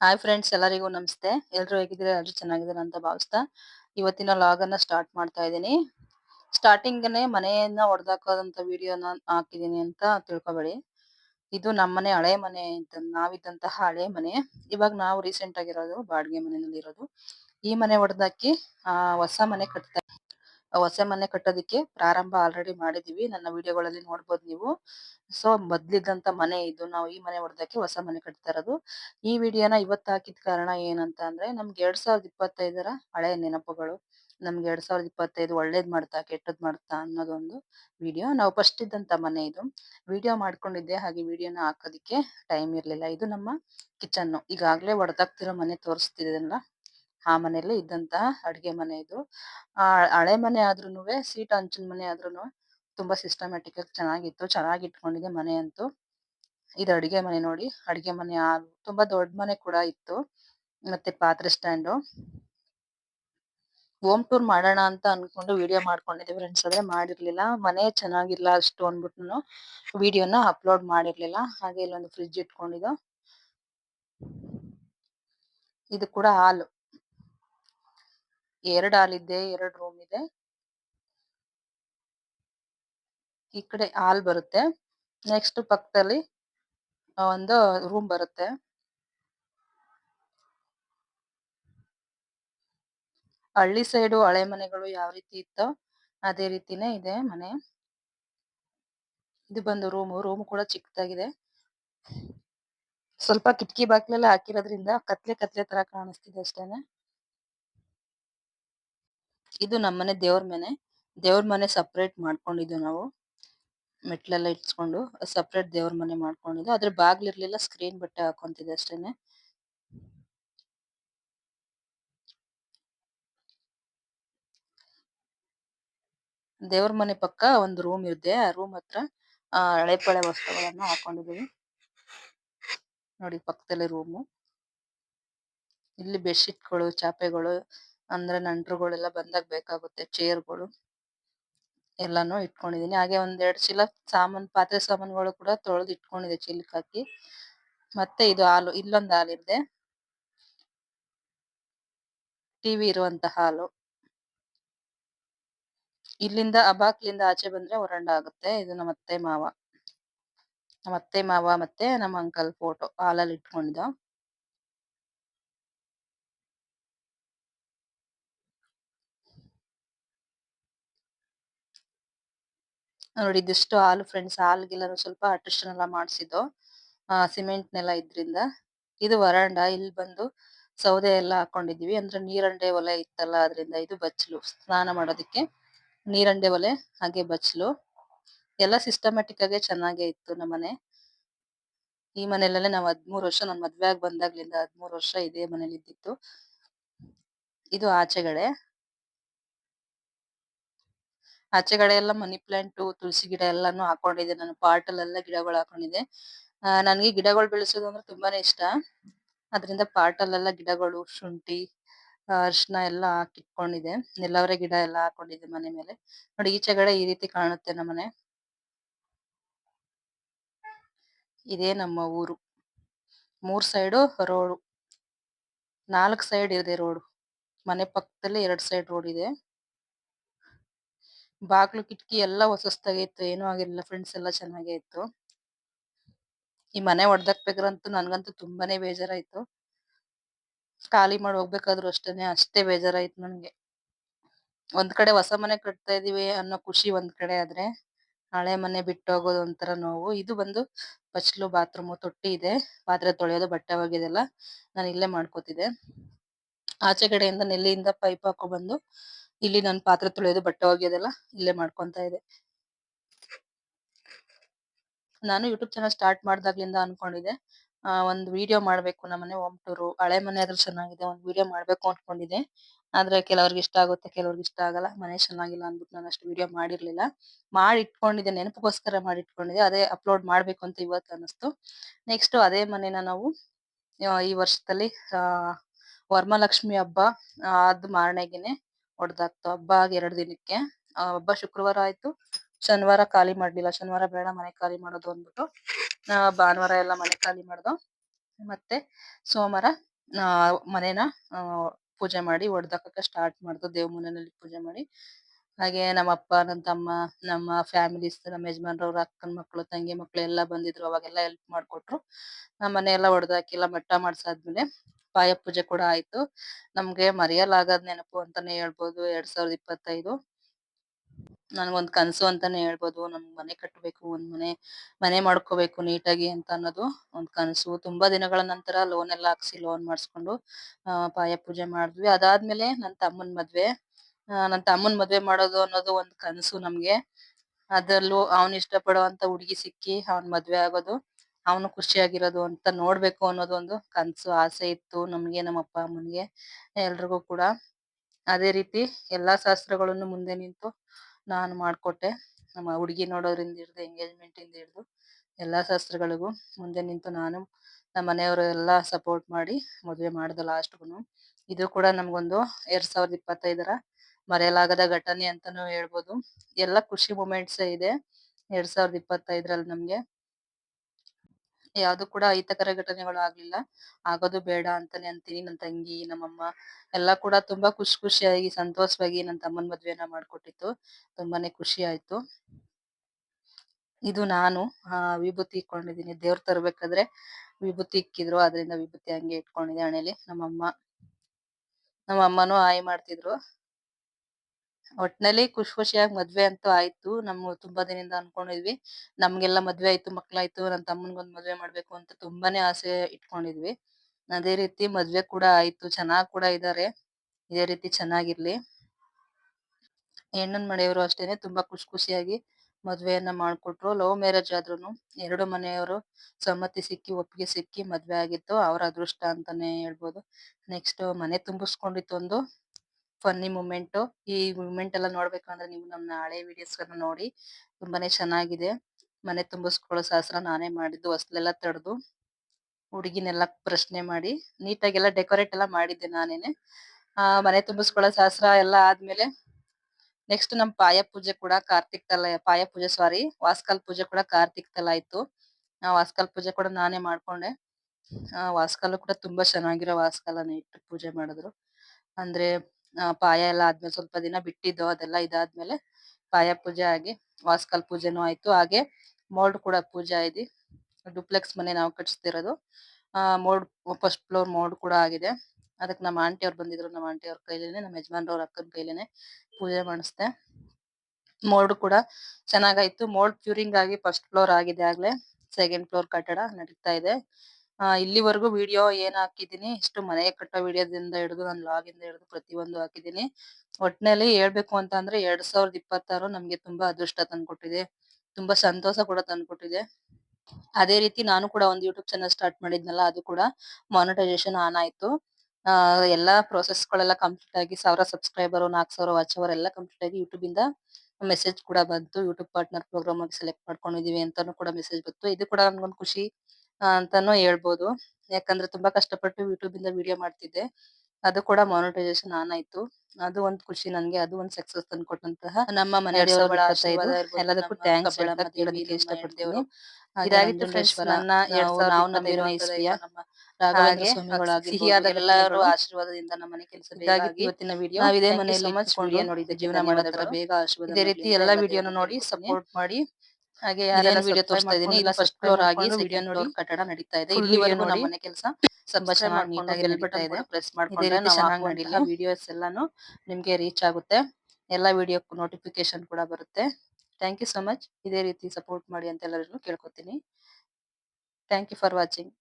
Hi friends ಎಲ್ಲರಿಗೂ ನಮಸ್ತೆ. ಎಲ್ಲರೂ ಹೇಗಿದ್ದೀರಾ? ಎಲ್ಲರೂ ಚೆನ್ನಾಗಿದ್ದೀರಾ ಅಂತ ಭಾವಿಸ್ತಾ ಇವತ್ತಿನ ಲಾಗ್ ಅನ್ನ ಸ್ಟಾರ್ಟ್ ಮಾಡ್ತಾ ಇದ್ದೀನಿ. ಸ್ಟಾರ್ಟಿಂಗ್ ಮನೆಯನ್ನ ಹೊಡೆದಾಕೋದಂತ ವಿಡಿಯೋನ ಹಾಕಿದೀನಿ ಅಂತ ತಿಳ್ಕೊಬೇಡಿ. ಇದು ನಮ್ಮನೆ ಹಳೆ ಮನೆ ಅಂತ, ನಾವಿದ್ದಂತಹ ಹಳೆ ಮನೆ. ಇವಾಗ ನಾವು ರೀಸೆಂಟ್ ಆಗಿರೋದು ಬಾಡಿಗೆ ಮನೆಯಲ್ಲಿ ಇರೋದು ಈ ಮನೆ ಹೊಡೆದಾಕಿ ಹೊಸ ಮನೆ ಕಟ್ತಾ ಹೊಸ ಮನೆ ಕಟ್ಟೋದಿಕ್ಕೆ ಪ್ರಾರಂಭ ಆಲ್ರೆಡಿ ಮಾಡಿದೀವಿ ನನ್ನ ವಿಡಿಯೋಗಳಲ್ಲಿ ನೋಡ್ಬೋದು ನೀವು. ಸೊ ಮೊದ್ಲಿದ್ದಂತ ಮನೆ ಇದು. ನಾವು ಈ ಮನೆ ಹೊಡೆದಕ್ಕೆ ಹೊಸ ಮನೆ ಕಟ್ತಾ ಇರೋದು. ಈ ವಿಡಿಯೋನ ಇವತ್ತು ಹಾಕಿದ ಕಾರಣ ಏನಂತ ಅಂದ್ರೆ, ನಮ್ಗೆ ಎರಡ್ ಸಾವಿರದ ಇಪ್ಪತ್ತೈದರ ಹಳೆ ನೆನಪುಗಳು. ನಮ್ಗೆ ಎರಡ್ ಸಾವಿರದ ಇಪ್ಪತ್ತೈದು ಒಳ್ಳೇದ್ ಮಾಡ್ತಾ, ಕೆಟ್ಟದ್ ಮಾಡ್ತಾ ಅನ್ನೋದೊಂದು ವಿಡಿಯೋ. ನಾವು ಫಸ್ಟ್ ಇದ್ದಂತ ಮನೆ ಇದು. ವಿಡಿಯೋ ಮಾಡ್ಕೊಂಡಿದ್ದೆ. ಹಾಗೆ ವಿಡಿಯೋನ ಹಾಕೋದಿಕ್ಕೆ ಟೈಮ್ ಇರ್ಲಿಲ್ಲ. ಇದು ನಮ್ಮ ಕಿಚನ್ ಈಗಾಗ್ಲೇ ಹೊಡೆದಾಗ್ತಿರೋ ಮನೆ ತೋರಿಸ್ತಿದ್ದೀನಲ್ಲ? ಆ ಮನೆಯಲ್ಲಿ ಇದ್ದಂತಹ ಅಡಿಗೆ ಮನೆ ಇದು. ಆ ಹಳೆ ಮನೆ ಆದ್ರೂನುವೆ ಸೀಟ್ ಹಂಚಿನ ಮನೆ ಆದ್ರೂನು ತುಂಬಾ ಸಿಸ್ಟಮ್ಯಾಟಿಕ್ ಆಗಿ ಚೆನ್ನಾಗಿತ್ತು. ಚೆನ್ನಾಗಿ ಇಟ್ಕೊಂಡಿದೆ ಮನೆ ಅಂತೂ. ಇದು ಅಡಿಗೆ ಮನೆ ನೋಡಿ. ಅಡಿಗೆ ಮನೆ ತುಂಬಾ ದೊಡ್ಡ ಮನೆ ಕೂಡ ಇತ್ತು. ಮತ್ತೆ ಪಾತ್ರೆ ಸ್ಟ್ಯಾಂಡು. ಹೋಮ್ ಟೂರ್ ಮಾಡೋಣ ಅಂತ ಅನ್ಕೊಂಡು ವಿಡಿಯೋ ಮಾಡ್ಕೊಂಡಿದ್ದೆ ಫ್ರೆಂಡ್ಸ್ ಆದ್ರೆ ಮಾಡಿರ್ಲಿಲ್ಲ. ಮನೆ ಚೆನ್ನಾಗಿಲ್ಲ ಅಷ್ಟು ಅಂದ್ಬಿಟ್ಟು ವಿಡಿಯೋನ ಅಪ್ಲೋಡ್ ಮಾಡಿರ್ಲಿಲ್ಲ. ಹಾಗೆ ಇಲ್ಲೊಂದು ಫ್ರಿಡ್ಜ್ ಇಟ್ಕೊಂಡಿದ್ದು. ಇದು ಕೂಡ ಹಾಲು. ಎರಡು ಹಾಲ್ ಇದೆ, ಎರಡು ರೂಮ್ ಇದೆ. ಈ ಕಡೆ ಹಾಲ್ ಬರುತ್ತೆ. ನೆಕ್ಸ್ಟ್ ಪಕ್ಕದಲ್ಲಿ ಒಂದು ರೂಮ್ ಬರುತ್ತೆ. ಹಳ್ಳಿ ಸೈಡು ಹಳೆ ಮನೆಗಳು ಯಾವ ರೀತಿ ಇತ್ತೋ ಅದೇ ರೀತಿನೇ ಇದೆ ಮನೆ. ಇದು ಬಂದು ರೂಮ್ ರೂಮ್ ಕೂಡ ಚಿಕ್ಕದಾಗಿದೆ. ಸ್ವಲ್ಪ ಕಿಟಕಿ ಬಾಕ್ಲೆಲ್ಲ ಹಾಕಿರೋದ್ರಿಂದ ಕತ್ಲೆ ಕತ್ಲೆ ತರ ಕಾಣಿಸ್ತಿದೆ ಅಷ್ಟೇನೆ. ಇದು ನಮ್ಮನೆ ದೇವ್ರ ಮನೆ. ದೇವ್ರ ಮನೆ ಸಪರೇಟ್ ಮಾಡ್ಕೊಂಡಿದ್ದು ನಾವು. ಮೆಟ್ಲೆಲ್ಲ ಇಟ್ಸ್ಕೊಂಡು ಸಪರೇಟ್ ದೇವ್ರ ಮನೆ ಮಾಡ್ಕೊಂಡಿದ್ದು ಅದ್ರ ಬಾಗ್ಲಿರ್ಲಿಲ್ಲ ಸ್ಕ್ರೀನ್ ಬಟ್ಟೆ ಹಾಕೊಂತಿದ್ದೆ ಅಷ್ಟೇನೆ. ದೇವ್ರ ಮನೆ ಪಕ್ಕ ಒಂದು ರೂಮ್ ಇದೆ ಆ ರೂಮ್ ಹತ್ರ, ಆ, ಹಳೆ ಪಳೆ ವಸ್ತುಗಳನ್ನ ಹಾಕೊಂಡಿದೀವಿ ನೋಡಿ ಪಕ್ಕದಲ್ಲಿ ರೂಮು ಇಲ್ಲಿ ಬೆಡ್ಶೀಟ್ಗಳು ಚಾಪೆಗಳು ಅಂದ್ರೆ ನೆಂಟರುಗಳೆಲ್ಲ ಬಂದಾಗ ಬೇಕಾಗುತ್ತೆ ಚೇರ್ಗಳು ಎಲ್ಲಾನು ಇಟ್ಕೊಂಡಿದೀನಿ. ಹಾಗೆ ಒಂದ್ ಎರಡ್ ಚೀಲ ಸಾಮಾನ್, ಪಾತ್ರೆ ಸಾಮಾನುಗಳು ಕೂಡ ತೊಳೆದು ಇಟ್ಕೊಂಡಿದೆ ಚೀಲಕ್ ಹಾಕಿ. ಮತ್ತೆ ಇದು ಹಾಲು, ಇಲ್ಲೊಂದ್ ಹಾಲಿದೆ ಟಿವಿ ಇರುವಂತ ಹಾಲು. ಇಲ್ಲಿಂದ ಅಬಾಕ್ಲಿಂದ ಆಚೆ ಬಂದ್ರೆ ಹೊರಂಡ ಆಗುತ್ತೆ. ಇದು ನಮ್ಮ ಅತ್ತೆ ಮಾವ. ನಮ್ಮ ಅತ್ತೆ ಮಾವ ಮತ್ತೆ ನಮ್ಮ ಅಂಕಲ್ ಫೋಟೋ ಹಾಲಲ್ಲಿ ಇಟ್ಕೊಂಡಿದ್ದ. ನೋಡಿ ಇದಿಷ್ಟು ಹಾಲು ಫ್ರೆಂಡ್ಸ್ ಹಾಲ್ಗೆಲ್ಲ ಸ್ವಲ್ಪ ಅಟೆಸ್ಟನ್ ಎಲ್ಲ ಮಾಡಿಸಿದ್ದು. ಆ ಸಿಮೆಂಟ್ ನೆಲ ಇದ್ರಿಂದ. ಇದು ವರಾಂಡ ಇಲ್ಲಿ ಬಂದು ಸೌದೆ ಎಲ್ಲ ಹಾಕೊಂಡಿದೀವಿ ಅಂದ್ರೆ ನೀರಂಡೆ ಒಲೆ ಇತ್ತಲ್ಲ, ಅದರಿಂದ ಇದು ಬಚ್ಚಲು, ಸ್ನಾನ ಮಾಡೋದಕ್ಕೆ. ನೀರಂಡೆ ಒಲೆ, ಹಾಗೆ ಬಚ್ಚಲು. ಎಲ್ಲ ಸಿಸ್ಟಮ್ಯಾಟಿಕ್ ಆಗಿ ಚೆನ್ನಾಗೇ ಇತ್ತು ನಮ್ಮನೆ ಈ ಮನೆಯಲ್ಲೇ ನಾವು ಹದ್ಮೂರು ವರ್ಷ, ನನ್ ಮದ್ವೆ ಆಗಿ ಬಂದಾಗ್ಲಿಂದ ಹದ್ಮೂರು ವರ್ಷ ಇದೇ ಮನೇಲಿ ಇದ್ದಿತ್ತು ಇದು ಆಚೆಗಡೆ. ಆಚೆಗಡೆ ಎಲ್ಲ ಮನಿ ಪ್ಲಾಂಟ್, ತುಳಸಿ ಗಿಡ ಎಲ್ಲಾನು ಹಾಕೊಂಡಿದೆ ನಾನು ಪಾಟ್ ಅಲ್ಲೆಲ್ಲ ಗಿಡಗಳು ಹಾಕೊಂಡಿದೆ ಆ, ನನ್ಗೆ ಗಿಡಗಳು ಬೆಳೆಸೋದು ಅಂದ್ರೆ ತುಂಬಾನೇ ಇಷ್ಟ. ಅದರಿಂದ ಪಾಟ್ ಅಲ್ಲೆಲ್ಲ ಗಿಡಗಳು, ಶುಂಠಿ ಅರಿಶಿನ ಎಲ್ಲ ಹಾಕಿಟ್ಕೊಂಡಿದೆ ಎಲ್ಲವರೆ ಗಿಡ ಎಲ್ಲ ಹಾಕೊಂಡಿದೆ ಮನೆ ಮೇಲೆ. ನೋಡಿ ಈಚೆಗಡೆ ಈ ರೀತಿ ಕಾಣುತ್ತೆ ನಮ್ಮನೆ ಇದೇ ನಮ್ಮ ಊರು. ಮೂರ್ ಸೈಡು ರೋಡು. ನಾಲ್ಕು ಸೈಡ್ ಇದೆ ರೋಡು. ಮನೆ ಪಕ್ಕದಲ್ಲಿ ಎರಡ್ ಸೈಡ್ ರೋಡ್ ಇದೆ. ಬಾಗ್ಲು ಕಿಟಕಿ ಎಲ್ಲ ಹೊಸ ಇತ್ತು ಏನು ಆಗಿರ್ಲಿಲ್ಲ ಫ್ರೆಂಡ್ಸ್ ಎಲ್ಲ ಚೆನ್ನಾಗೇ ಇತ್ತು ಈ ಮನೆ ಹೊಡೆದಾಕ್ಬೇಕಂತೂ ನನಗಂತೂ ತುಂಬಾನೇ ಬೇಜಾರಾಯ್ತು. ಖಾಲಿ ಮಾಡಿ ಹೋಗ್ಬೇಕಾದ್ರೂ ಅಷ್ಟೇನೆ, ಅಷ್ಟೇ ಬೇಜಾರಾಯ್ತು ನನಗೆ. ಒಂದ್ ಕಡೆ ಹೊಸ ಮನೆ ಕಟ್ತಾ ಇದೀವಿ ಅನ್ನೋ ಖುಷಿ ಒಂದ್ ಕಡೆ ಆದ್ರೆ, ಹಳೆ ಮನೆ ಬಿಟ್ಟು ಹೋಗೋದು ಒಂಥರ ನೋವು. ಇದು ಬಂದು ಬಚ್ಲು ಬಾತ್ರೂಮ್ ತೊಟ್ಟಿ ಇದೆ, ಪಾತ್ರೆ ತೊಳೆಯೋದು ಬಟ್ಟೆ ಒಗೆಯೋದೆಲ್ಲ ನಾನು ಇಲ್ಲೇ ಮಾಡ್ಕೋತಿದ್ದೆ. ಆಚೆ ಕಡೆಯಿಂದ ನೆಲ್ಲಿಯಿಂದ ಪೈಪ್ ಹಾಕೊ ಬಂದು ಇಲ್ಲಿ ನಾನು ಪಾತ್ರೆ ತೊಳೆಯೋದು ಬಟ್ಟೆ ಒಗೆಯೋದೆಲ್ಲ ಇಲ್ಲೇ ಮಾಡ್ಕೊಂತ ಇದೆ ನಾನು ಯೂಟ್ಯೂಬ್ ಚಾನಲ್ ಸ್ಟಾರ್ಟ್ ಮಾಡ್ದಾಗ್ಲಿಂದ ಅನ್ಕೊಂಡಿದ್ದೆ. ಒಂದು ವಿಡಿಯೋ ಮಾಡ್ಬೇಕು ನಮ್ಮನೆ ಹೋಮ್ ಟೂರ್ ಹಳೆ ಮನೆ ಆದ್ರೂ ಚೆನ್ನಾಗಿದೆ, ಒಂದ್ ವಿಡಿಯೋ ಮಾಡ್ಬೇಕು ಅನ್ಕೊಂಡಿದ್ದೆ. ಆದ್ರೆ ಕೆಲವ್ರಿಗೆ ಇಷ್ಟ ಆಗುತ್ತೆ, ಕೆಲವ್ರಿಗೆ ಇಷ್ಟ ಆಗಲ್ಲ. ಮನೆ ಚೆನ್ನಾಗಿಲ್ಲ ಅಂದ್ಬಿಟ್ಟು ನಾನು ಅಷ್ಟು ವಿಡಿಯೋ ಮಾಡಿರ್ಲಿಲ್ಲ. ಮಾಡಿ ಇಟ್ಕೊಂಡಿದ್ದೆ ನೆನಪಗೋಸ್ಕರ ಮಾಡಿ ಇಟ್ಕೊಂಡಿದ್ದೆ ಅದೇ ಅಪ್ಲೋಡ್ ಮಾಡ್ಬೇಕು ಅಂತ ಇವತ್ತು ಅನಿಸ್ತು ನೆಕ್ಸ್ಟ್ ಅದೇ ಮನೆನ ನಾವು ಈ ವರ್ಷದಲ್ಲಿ, ಆ ವರಮಹಾಲಕ್ಷ್ಮಿ ಹಬ್ಬ ಅದ್ ಮಾರನೆಗೆನೆ ಹೊಡೆದಾಕ್ತು ಹಬ್ಬ ಆಗಿ ಎರಡು ದಿನಕ್ಕೆ. ಹಬ್ಬ ಶುಕ್ರವಾರ ಆಯ್ತು. ಶನಿವಾರ ಖಾಲಿ ಮಾಡ್ಲಿಲ್ಲ. ಶನಿವಾರ ಬೇಡ, ಮನೆ ಖಾಲಿ ಮಾಡೋದು ಅಂದ್ಬಿಟ್ಟು ಭಾನುವಾರ ಎಲ್ಲ ಮನೆ ಖಾಲಿ ಮಾಡ್ದು. ಮತ್ತೆ ಸೋಮವಾರ, ಆ, ಮನೇನ, ಆ, ಪೂಜೆ ಮಾಡಿ ಒಡ್ದಾಕಕ್ಕೆ ಸ್ಟಾರ್ಟ್ ಮಾಡ್ದು. ದೇವ್ ಮನೆಯಲ್ಲಿ ಪೂಜೆ ಮಾಡಿ. ಹಾಗೆ ನಮ್ಮ ಅಪ್ಪ ನನ್ನ ತಮ್ಮ, ನಮ್ಮ ಫ್ಯಾಮಿಲೀಸ್ ನಮ್ಮ ಯಜಮಾನ್ರವ್ರ, ಅಕ್ಕನ ಮಕ್ಕಳು ತಂಗಿ ಮಕ್ಕಳು ಎಲ್ಲ ಬಂದಿದ್ರು. ಅವಾಗೆಲ್ಲ ಹೆಲ್ಪ್ ಮಾಡ್ಕೊಟ್ರು. ನಮ್ಮ ಮನೆ ಎಲ್ಲ ಒಡ್ದಾಕಿ ಎಲ್ಲ ಮಟ್ಟ ಮಾಡ್ಸಾದ್ಮೇಲೆ. ಪಾಯ ಪೂಜೆ ಕೂಡ ಆಯ್ತು. ನಮ್ಗೆ ಮರೆಯಲಾಗದ ನೆನಪು ಅಂತಾನೆ ಹೇಳ್ಬೋದು, ಎರಡ್ ಸಾವಿರದ ಇಪ್ಪತ್ತೈದು. ನನ್ಗೊಂದ್ ಕನ್ಸು ಅಂತಾನೆ ಹೇಳ್ಬೋದು, ನಮ್ಗ್ ಮನೆ ಕಟ್ಟಬೇಕು ಒಂದ್ ಮನೆ ಮನೆ ಮಾಡ್ಕೋಬೇಕು ನೀಟಾಗಿ ಅಂತ ಅನ್ನೋದು ಒಂದ್ ಕನಸು. ತುಂಬಾ ದಿನಗಳ ನಂತರ ಲೋನ್ ಎಲ್ಲ ಹಾಕ್ಸಿ ಲೋನ್ ಮಾಡ್ಸ್ಕೊಂಡು ಪಾಯ ಪೂಜೆ ಮಾಡಿದ್ವಿ. ಅದಾದ್ಮೇಲೆ ನನ್ ತಮ್ಮನ್ ಮದ್ವೆ. ನನ್ ತಮ್ಮನ್ ಮದ್ವೆ ಮಾಡೋದು ಅನ್ನೋದು ಒಂದ್ ಕನಸು ನಮ್ಗೆ. ಅದ್ರಲ್ಲೂ ಅವ್ನ್ ಇಷ್ಟ ಪಡುವಂತ ಹುಡುಗಿ ಸಿಕ್ಕಿ ಅವ್ನ್ ಮದ್ವೆ ಆಗೋದು. ಅವ್ನು ಖುಷಿಯಾಗಿರೋದು ಅಂತ ನೋಡ್ಬೇಕು ಅನ್ನೋದು ಒಂದು ಕನ್ಸು, ಆಸೆ ಇತ್ತು ನಮ್ಗೆ, ನಮ್ಮ ಅಪ್ಪ ಅಮ್ಮನ್ಗೆ, ಎಲ್ರಿಗೂ ಕೂಡ. ಅದೇ ರೀತಿ ಎಲ್ಲಾ ಶಾಸ್ತ್ರಗಳನ್ನು ಮುಂದೆ ನಿಂತು ನಾನು ಮಾಡ್ಕೊಟ್ಟೆ. ನಮ್ಮ ಹುಡುಗಿ ನೋಡೋದ್ರಿಂದ ಹಿಡಿದು ಎಂಗೇಜ್ಮೆಂಟ್ ಇಂದ ಹಿಡಿದು ಎಲ್ಲಾ ಶಾಸ್ತ್ರಗಳಿಗೂ ಮುಂದೆ ನಿಂತು ನಾನು ನಮ್ಮ ಮನೆಯವರು ಎಲ್ಲಾ ಸಪೋರ್ಟ್ ಮಾಡಿ ಮದುವೆ ಮಾಡ್ದೆ ಲಾಸ್ಟ್ಗುನು ಇದು ಕೂಡ ನಮ್ಗೊಂದು ಎರಡ್ ಸಾವಿರದ ಇಪ್ಪತ್ತೈದರ ಮರೆಯಲಾಗದ ಘಟನೆ ಅಂತಾನು ಹೇಳ್ಬೋದು. ಎಲ್ಲ ಖುಷಿ ಮೂಮೆಂಟ್ಸ್ ಇದೆ. ಎರಡ್ ಸಾವಿರದ ಇಪ್ಪತ್ತೈದರಲ್ಲಿ ನಮ್ಗೆ ಯಾವ್ದು ಕೂಡ ಅಹಿತಕರ ಘಟನೆಗಳು ಆಗ್ಲಿಲ್ಲ. ಆಗೋದು ಬೇಡ ಅಂತಾನೆ ಅಂತೀನಿ ನನ್ ತಂಗಿ, ನಮ್ಮಮ್ಮ. ಎಲ್ಲಾ ಕೂಡ ತುಂಬಾ ಖುಷಿ ಖುಷಿಯಾಗಿ, ಸಂತೋಷವಾಗಿ ನನ್ ತಮ್ಮನ್ ಮದ್ವೆನ ಮಾಡ್ಕೊಟ್ಟಿತ್ತು. ತುಂಬಾನೇ ಖುಷಿ ಆಯ್ತು. ಇದು ನಾನು, ಆ, ವಿಭೂತಿ ಇಟ್ಕೊಂಡಿದೀನಿ ದೇವ್ರ ತರ್ಬೇಕಾದ್ರೆ ವಿಭೂತಿ ಇಕ್ಕಿದ್ರು ಅದರಿಂದ ವಿಭೂತಿ ಹಂಗೆ ಇಟ್ಕೊಂಡಿದ್ದೆ ಹಣೆಲಿ. ನಮ್ಮಮ್ಮ ನಮ್ಮ ಅಮ್ಮನೂ ಹಾಯ್ ಮಾಡ್ತಿದ್ರು. ಒಟ್ನಲ್ಲಿ ಖುಷಿ ಖುಷಿಯಾಗಿ ಮದ್ವೆ ಅಂತೂ ಆಯ್ತು. ನಮ್ಮ ತುಂಬಾ ದಿನದಿಂದ ಅನ್ಕೊಂಡಿದ್ವಿ. ನಮ್ಗೆಲ್ಲ ಮದ್ವೆ ಆಯ್ತು, ಮಕ್ಳಾಯ್ತು, ನನ್ ತಮ್ಮನ್ಗೊಂದು ಮದ್ವೆ ಮಾಡ್ಬೇಕು ಅಂತ ತುಂಬಾನೇ ಆಸೆ ಇಟ್ಕೊಂಡಿದ್ವಿ. ಅದೇ ರೀತಿ ಮದ್ವೆ ಕೂಡ ಆಯ್ತು, ಚೆನ್ನಾಗ್ ಕೂಡ ಇದಾರೆ. ಇದೇ ರೀತಿ ಚೆನ್ನಾಗಿರ್ಲಿ. ಹೆಣ್ಣನ್ ಮನೆಯವರು ಅಷ್ಟೇನೆ ತುಂಬಾ ಖುಷಿ ಖುಷಿಯಾಗಿ ಮದ್ವೆಯನ್ನ ಮಾಡ್ಕೊಟ್ರು. ಲವ್ ಮ್ಯಾರೇಜ್ ಆದ್ರೂನು ಎರಡು ಮನೆಯವರು ಸಮ್ಮತಿ ಸಿಕ್ಕಿ, ಒಪ್ಪಿಗೆ ಸಿಕ್ಕಿ ಮದ್ವೆ ಆಗಿತ್ತು. ಅವ್ರ ಅದೃಷ್ಟ ಅಂತಾನೆ ಹೇಳ್ಬೋದು. ನೆಕ್ಸ್ಟ್ ಮನೆ ತುಂಬಿಸ್ಕೊಂಡಿತ್ತು ಒಂದು. Funny moment. ಈ ಮೂಮೆಂಟ್ ಎಲ್ಲ ನೋಡ್ಬೇಕು ಅಂದ್ರೆ ನೀವು ನಮ್ಮ ಹಳೆ ವಿಡಿಯೋಸ್ ನೋಡಿ ತುಂಬಾನೇ ಚೆನ್ನಾಗಿದೆ. ಮನೆ ತುಂಬಿಸ್ಕೊಳ್ಳೋ ಶಾಸ್ತ್ರ ನಾನೇ ಮಾಡಿದ್ದು ಹೊಸ್ಲೆಲ್ಲ ತಡೆದು ಹುಡುಗಿನೆಲ್ಲ ಪ್ರಶ್ನೆ ಮಾಡಿ, ನೀಟಾಗೆಲ್ಲ ಡೆಕೋರೇಟ್ ಎಲ್ಲ ಮಾಡಿದ್ದೆ ನಾನೇನೆ. ಆ, ಮನೆ ತುಂಬಿಸ್ಕೊಳ್ಳೋ ಶಾಸ್ತ್ರ ಎಲ್ಲ ಆದ್ಮೇಲೆ ನೆಕ್ಸ್ಟ್ ನಮ್ ಪಾಯ ಪೂಜೆ ಕೂಡ ಕಾರ್ತಿಕ್ ತಲ, ಪಾಯ ಪೂಜೆ ಸಾರಿ, ವಾಸ್ಕಲ್ ಪೂಜೆ ಕೂಡ ಕಾರ್ತಿಕ್ ತಲ ಆಯ್ತು. ಆ, ವಾಸ್ಕಲ್ ಪೂಜೆ ಕೂಡ ನಾನೇ ಮಾಡ್ಕೊಂಡೆ. ಆ ವಾಸ್ಕಲ್ ಕೂಡ ತುಂಬಾ ಚೆನ್ನಾಗಿರೋ ವಾಸ್ಕಲ್ನ ಇಟ್ಟು ಪೂಜೆ ಮಾಡಿದ್ರು. ಅಂದ್ರೆ ಪಾಯ ಎಲ್ಲ ಆದ್ಮೇಲೆ ಸ್ವಲ್ಪ ದಿನ ಬಿಟ್ಟಿದ್ದು, ಅದೆಲ್ಲ ಇದಾದ್ಮೇಲೆ ಪಾಯ ಪೂಜೆ ಆಗಿ, ವಾಸ್ಕಲ್ ಪೂಜೆನೂ ಆಯ್ತು. ಹಾಗೆ ಮೋಲ್ಡ್ ಕೂಡ ಪೂಜೆ ಆಯ್ತು ಡುಪ್ಲೆಕ್ಸ್ ಮನೆ ನಾವು ಕಟ್ಸ್ತಿರೋದು. ಆ, ಮೋಲ್ಡ್, ಫಸ್ಟ್ ಫ್ಲೋರ್ ಮೋಲ್ಡ್ ಕೂಡ ಆಗಿದೆ. ಅದಕ್ಕೆ ನಮ್ಮ ಆಂಟಿ ಅವ್ರು ಬಂದಿದ್ರು, ನಮ್ಮ ಆಂಟಿ ಅವ್ರ ಕೈಲೇನೆ, ನಮ್ಮ ಯಜಮಾನ್ರವ್ರ ಅಕ್ಕನ ಕೈಲೇನೆ ಪೂಜೆ ಮಾಡಿಸ್ದೆ. ಮೋಲ್ಡ್ ಕೂಡ ಚೆನ್ನಾಗಾಯ್ತು. ಮೋಲ್ಡ್ ಕ್ಯೂರಿಂಗ್ ಆಗಿ ಫಸ್ಟ್ ಫ್ಲೋರ್ ಆಗಿದೆ ಆಗ್ಲೇ. ಸೆಕೆಂಡ್ ಫ್ಲೋರ್ ಕಟ್ಟಡ ನಡೀತಾ ಇದೆ. ಆ, ಇಲ್ಲಿವರೆಗೂ ವಿಡಿಯೋ ಏನ್ ಹಾಕಿದೀನಿ ಇಷ್ಟು ಮನೆ ಕಟ್ಟೋ ವಿಡಿಯೋದಿಂದ ಹಿಡಿದು ನಾನು ಲಾಗ್ ಇಂದ ಹಿಡಿದು ಪ್ರತಿಯೊಂದು ಹಾಕಿದೀನಿ ಒಟ್ಟಿನಲ್ಲಿ ಹೇಳ್ಬೇಕು ಅಂತ ಅಂದ್ರೆ ಎರಡ್ ಸಾವಿರದ ಇಪ್ಪತ್ತಾರು ನಮಗೆ ತುಂಬಾ ಅದೃಷ್ಟ ತಂದ್ಕೊಟ್ಟಿದೆ. ತುಂಬಾ ಸಂತೋಷ ಕೂಡ ತಂದ್ಕೊಟ್ಟಿದೆ. ಅದೇ ರೀತಿ ನಾನು ಕೂಡ ಒಂದು ಯೂಟ್ಯೂಬ್ ಚಾನಲ್ ಸ್ಟಾರ್ಟ್ ಮಾಡಿದ್ನಲ್ಲ, ಅದು ಕೂಡ ಮಾನಿಟೈಸೇಷನ್ ಆನ್ ಆಯ್ತು. ಆ, ಎಲ್ಲಾ ಪ್ರೋಸೆಸ್ ಗಳೆಲ್ಲ ಕಂಪ್ಲೀಟ್ ಆಗಿ ಸಾವಿರ ಸಬ್ಸ್ಕ್ರೈಬರ್ ನಾಲ್ಕು ಸಾವಿರ ವಾಚ್ ಅವರ್ ಎಲ್ಲ ಕಂಪ್ಲೀಟ್ ಆಗಿ ಯೂಟ್ಯೂಬ್ ಇಂದ ಮೆಸೇಜ್ ಕೂಡ ಬಂತು. ಯೂಟ್ಯೂಬ್ ಪಾರ್ಟ್ನರ್ ಪ್ರೋಗ್ರಾಮ್ ಆಗಿ ಸೆಲೆಕ್ಟ್ ಮಾಡ್ಕೊಂಡಿದೀವಿ ಅಂತಾನು ಕೂಡ ಮೆಸೇಜ್ ಬಂತು. ಇದು ಕೂಡ ನನ್ಗೊಂದು ಖುಷಿ. ಅಂತಾನು ಹೇಳ್ಬೋದು. ಯಾಕಂದ್ರೆ ತುಂಬಾ ಕಷ್ಟಪಟ್ಟು ಯೂಟ್ಯೂಬ್ ಇಂದ ವಿಡಿಯೋ ಮಾಡ್ತಿದ್ದೆ. ಅದು ಕೂಡ ಮಾನಿಟೈಸೇಷನ್ ಆನ್ ಆಯ್ತು. ಅದು ಒಂದ್ ಖುಷಿ ನನ್ಗೆ ಅದು ಒಂದ್ ಸಕ್ಸಸ್ ತಂದ್ಕೊಟ್ಟಂತಹ ನಮ್ಮ ಮನೆ ಎಲ್ಲದಕ್ಕೂ ಥ್ಯಾಂಕ್ಸ್ ಹೇಳೋದಕ್ಕೆ ಇದಾಗಿತ್ತು ಫ್ರೆಂಡ್ಸ್ ನನ್ನ ಎರಡ್ ಸಾವಿರದ ನಾವು ನಂಬಿರೋ ಇಸ್ವಿಯ ರಾಘವೇಂದ್ರ ಸಿಹಿಯಾದ ಎಲ್ಲರೂ ಆಶೀರ್ವಾದದಿಂದ ನಮ್ಮ ಮನೆ ಕೆಲಸ ಇವತ್ತಿನ ವಿಡಿಯೋ ನಾವು ಮನೆಯಲ್ಲಿ ಜೀವನ ಮಾಡೋದ್ರ ಬೇಗ ಆಶೀರ್ವಾದ ಇದೇ ರೀತಿ ಎಲ್ಲಾ ವಿಡಿಯೋನ ನೋಡಿ ಸಪೋರ್ಟ್ ಮಾಡಿ. ಹಾಗೆ ಯಾರೆಲ್ಲ ವಿಡಿಯೋ ತೋರಿಸ್ತಾ ಇದೀನಿ? ಇಲ್ಲ ಫಸ್ಟ್ ಫ್ಲೋರ್ ಆಗಿ ಸೆಕೆಂಡ್ ಫ್ಲೋರ್ ಕಟ್ಟಡ ನಡೀತಾ ಇದೆ. ಇಲ್ಲಿವರೆಗೂ ನಮ್ಮ ಮನೆ ಕೆಲಸ ತುಂಬಾ ಚೆನ್ನಾಗಿ ನೀಟಾಗಿ ನಡೀತಾ ಇದೆ. ಪ್ರೆಸ್ ಮಾಡ್ಕೊಂಡ್ರೆ ಚೆನ್ನಾಗಿ ಮಾಡಿಲ್ಲ ವಿಡಿಯೋಸ್ ಎಲ್ಲಾನು ನಿಮ್ಗೆ ರೀಚ್ ಆಗುತ್ತೆ. ಎಲ್ಲಾ ವಿಡಿಯೋ ನೋಟಿಫಿಕೇಶನ್ ಕೂಡ ಬರುತ್ತೆ. ಥ್ಯಾಂಕ್ ಯು ಸೊ ಮಚ್ ಇದೇ ರೀತಿ ಸಪೋರ್ಟ್ ಮಾಡಿ ಅಂತ ಎಲ್ಲರಿಗೂ ಕೇಳ್ಕೊತೀನಿ. Thank you for watching